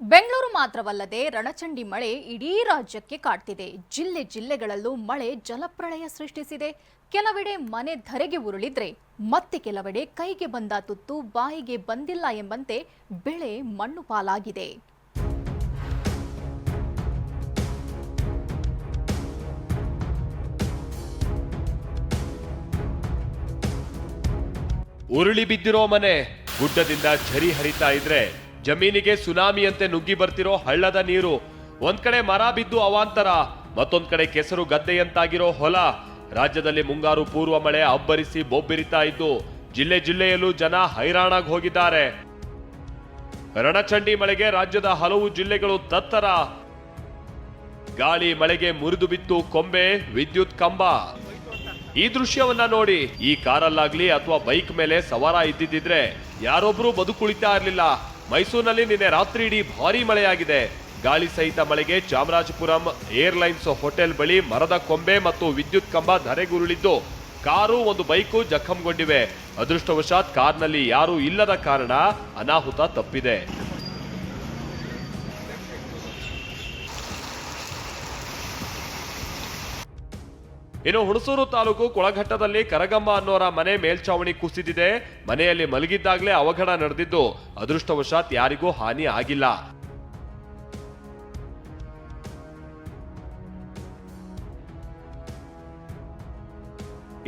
ಬೆಂಗಳೂರು ಮಾತ್ರವಲ್ಲದೆ ರಣಚಂಡಿ ಮಳೆ ಇಡೀ ರಾಜ್ಯಕ್ಕೆ ಕಾಡ್ತಿದೆ. ಜಿಲ್ಲೆ ಜಿಲ್ಲೆಗಳಲ್ಲೂ ಮಳೆ ಜಲಪ್ರಳಯ ಸೃಷ್ಟಿಸಿದೆ. ಕೆಲವೆಡೆ ಮನೆ ಧರೆಗೆ ಉರುಳಿದ್ರೆ ಮತ್ತೆ ಕೆಲವೆಡೆ ಕೈಗೆ ಬಂದ ತುತ್ತು ಬಾಯಿಗೆ ಬಂದಿಲ್ಲ ಎಂಬಂತೆ ಬೆಳೆ ಮಣ್ಣು ಪಾಲಾಗಿದೆ. ಉರುಳಿ ಬಿದ್ದಿರೋ ಮನೆ ಗುಡ್ಡದಿಂದ ಝರಿ ಹರಿತಾ ಇದ್ರೆ ಜಮೀನಿಗೆ ಸುನಾಮಿಯಂತೆ ನುಗ್ಗಿ ಬರ್ತಿರೋ ಹಳ್ಳದ ನೀರು. ಒಂದ್ ಕಡೆ ಮರ ಬಿದ್ದು ಅವಾಂತರ, ಮತ್ತೊಂದ್ ಕಡೆ ಕೆಸರು ಗದ್ದೆಯಂತಾಗಿರೋ ಹೊಲ. ರಾಜ್ಯದಲ್ಲಿ ಮುಂಗಾರು ಪೂರ್ವ ಮಳೆ ಅಬ್ಬರಿಸಿ ಬೊಬ್ಬಿರಿತಾ ಇದ್ದು, ಜಿಲ್ಲೆ ಜಿಲ್ಲೆಯಲ್ಲೂ ಜನ ಹೈರಾಣಾಗಿ ಹೋಗಿದ್ದಾರೆ. ರಣಚಂಡಿ ಮಳೆಗೆ ರಾಜ್ಯದ ಹಲವು ಜಿಲ್ಲೆಗಳು ತತ್ತರ. ಗಾಳಿ ಮಳೆಗೆ ಮುರಿದು ಬಿತ್ತು ಕೊಂಬೆ, ವಿದ್ಯುತ್ ಕಂಬ. ಈ ದೃಶ್ಯವನ್ನ ನೋಡಿ, ಈ ಕಾರಲ್ಲಾಗ್ಲಿ ಅಥವಾ ಬೈಕ್ ಮೇಲೆ ಸವಾರ ಇದ್ದಿದ್ದಿದ್ರೆ ಯಾರೊಬ್ರು ಬದುಕುಳಿತಾ ಇರಲಿಲ್ಲ. ಮೈಸೂರಿನಲ್ಲಿ ನಿನ್ನೆ ರಾತ್ರಿ ಇಡೀ ಭಾರಿ ಮಳೆಯಾಗಿದೆ. ಗಾಳಿ ಸಹಿತ ಮಳೆಗೆ ಚಾಮರಾಜಪುರಂ ಏರ್ಲೈನ್ಸ್ ಹೋಟೆಲ್ ಬಳಿ ಮರದ ಕೊಂಬೆ ಮತ್ತು ವಿದ್ಯುತ್ ಕಂಬ ಧರೆಗುರುಳಿದ್ದು, ಕಾರು, ಒಂದು ಬೈಕು ಜಖಂಗೊಂಡಿವೆ. ಅದೃಷ್ಟವಶಾತ್ ಕಾರ್ನಲ್ಲಿ ಯಾರೂ ಇಲ್ಲದ ಕಾರಣ ಅನಾಹುತ ತಪ್ಪಿದೆ. ಇನ್ನು ಹುಣಸೂರು ತಾಲೂಕು ಕೊಳಘಟ್ಟದಲ್ಲಿ ಕರಗಮ್ಮ ಅನ್ನೋರ ಮನೆ ಮೇಲ್ಛಾವಣಿ ಕುಸಿದಿದೆ. ಮನೆಯಲ್ಲಿ ಮಲಗಿದ್ದಾಗಲೇ ಅವಘಡ ನಡೆದಿದ್ದು, ಅದೃಷ್ಟವಶಾತ್ ಯಾರಿಗೂ ಹಾನಿ ಆಗಿಲ್ಲ.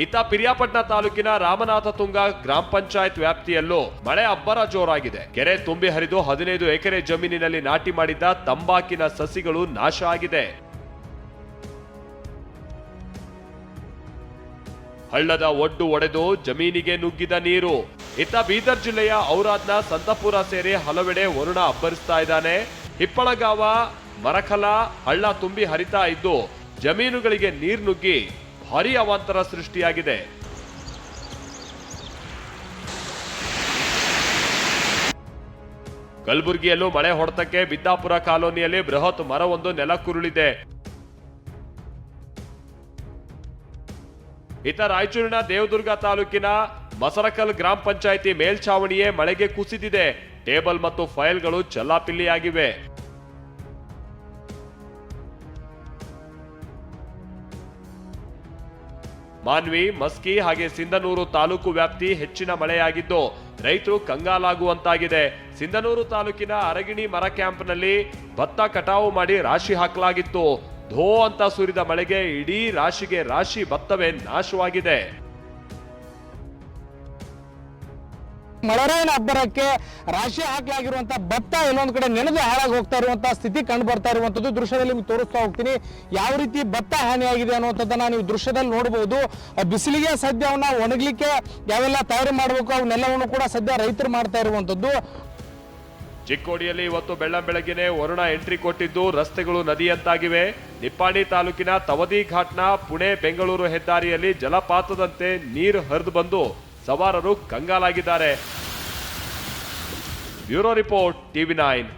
ಇತ್ತ ಪಿರಿಯಾಪಟ್ಟಣ ತಾಲೂಕಿನ ರಾಮನಾಥ ತುಂಗ ಗ್ರಾಮ ಪಂಚಾಯತ್ ವ್ಯಾಪ್ತಿಯಲ್ಲೂ ಮಳೆ ಅಬ್ಬರ ಜೋರಾಗಿದೆ. ಕೆರೆ ತುಂಬಿ ಹರಿದು ಹದಿನೈದು ಎಕರೆ ಜಮೀನಿನಲ್ಲಿ ನಾಟಿ ಮಾಡಿದ್ದ ತಂಬಾಕಿನ ಸಸಿಗಳು ನಾಶ ಆಗಿದೆ. ಹಳ್ಳದ ಒಡ್ಡು ಒಡೆದು ಜಮೀನಿಗೆ ನುಗ್ಗಿದ ನೀರು. ಇತ್ತ ಬೀದರ್ ಜಿಲ್ಲೆಯ ಔರಾದ್ನ ಸಂತಪುರ ಸೇರಿ ಹಲವೆಡೆ ವರುಣ ಅಬ್ಬರಿಸ್ತಾ ಇದ್ದಾನೆ. ಹಿಪ್ಪಳಗಾವ ಮರಕಲ ಹಳ್ಳ ತುಂಬಿ ಹರಿತಾ ಇದ್ದು ಜಮೀನುಗಳಿಗೆ ನೀರು ನುಗ್ಗಿ ಭಾರಿ ಅವಾಂತರ ಸೃಷ್ಟಿಯಾಗಿದೆ. ಕಲಬುರಗಿಯಲ್ಲೂ ಮಳೆ ಹೊಡೆತಕ್ಕೆ ಬಿದ್ದಾಪುರ ಕಾಲೋನಿಯಲ್ಲಿ ಬೃಹತ್ ಮರವೊಂದು ನೆಲಕ್ಕುರುಳಿದೆ. ಇತ ರಾಯಚೂರಿನ ದೇವದುರ್ಗ ತಾಲೂಕಿನ ಮಸರಕಲ್ ಗ್ರಾಮ ಪಂಚಾಯಿತಿ ಮೇಲ್ಛಾವಣಿಯೇ ಮಳೆಗೆ ಕುಸಿದಿದೆ. ಟೇಬಲ್ ಮತ್ತು ಫೈಲ್ಗಳು ಚಲ್ಲಾಪಿಲ್ಲಿಯಾಗಿವೆ. ಮಾನ್ವಿ, ಮಸ್ಕಿ ಹಾಗೆ ಸಿಂಧನೂರು ತಾಲೂಕು ವ್ಯಾಪ್ತಿ ಹೆಚ್ಚಿನ ಮಳೆಯಾಗಿದ್ದು, ರೈತರು ಕಂಗಾಲಾಗುವಂತಾಗಿದೆ. ಸಿಂಧನೂರು ತಾಲೂಕಿನ ಅರಗಿಣಿ ಮರ ಕ್ಯಾಂಪ್ನಲ್ಲಿ ಭತ್ತ ಕಟಾವು ಮಾಡಿ ರಾಶಿ ಹಾಕಲಾಗಿತ್ತು. ಧೋ ಅಂತ ಸುರಿದ ಮಳೆಗೆ ಇಡೀ ರಾಶಿಗೆ ರಾಶಿ ಭತ್ತವೇ ನಾಶವಾಗಿದೆ. ಮಳೆರಾಯನ ಅಬ್ಬರಕ್ಕೆ ರಾಶಿ ಹಾಕಲಾಗಿರುವಂತ ಭತ್ತ ಎಲ್ಲೊಂದು ಕಡೆ ನೆನೆದು ಹಾಳಾಗಿ ಹೋಗ್ತಾ ಇರುವಂತಹ ಸ್ಥಿತಿ ಕಂಡು ಬರ್ತಾ ಇರುವಂತದ್ದು ದೃಶ್ಯದಲ್ಲಿ ನಿಮ್ಗೆ ತೋರಿಸ್ತಾ ಹೋಗ್ತೀನಿ. ಯಾವ ರೀತಿ ಭತ್ತ ಹಾನಿಯಾಗಿದೆ ಅನ್ನುವಂಥದ್ದನ್ನ ನೀವು ದೃಶ್ಯದಲ್ಲಿ ನೋಡಬಹುದು ಬಿಸಿಲಿಗೆ ಸದ್ಯ ಅವನ್ನ ಒಣಗ್ಲಿಕ್ಕೆ ಯಾವೆಲ್ಲ ತಯಾರಿ ಮಾಡಬೇಕು, ಅವನ್ನೆಲ್ಲವನ್ನು ಕೂಡ ಸದ್ಯ ರೈತರು ಮಾಡ್ತಾ ಇರುವಂತದ್ದು ಚಿಕ್ಕೋಡಿಯಲ್ಲಿ ಇವತ್ತು ಬೆಳ್ಳಂ ಬೆಳಗ್ಗೆ ವರುಣ ಎಂಟ್ರಿ ಕೊಟ್ಟಿದ್ದು ರಸ್ತೆಗಳು ನದಿಯಂತಾಗಿವೆ. ನಿಪ್ಪಾಣಿ ತಾಲೂಕಿನ ತವದಿ ಘಾಟ್ನ ಪುಣೆ ಬೆಂಗಳೂರು ಹೆದ್ದಾರಿಯಲ್ಲಿ ಜಲಪಾತದಂತೆ ನೀರು ಹರಿದು ಬಂದು ಸವಾರರು ಕಂಗಾಲಾಗಿದ್ದಾರೆ. Bureau report TV nine.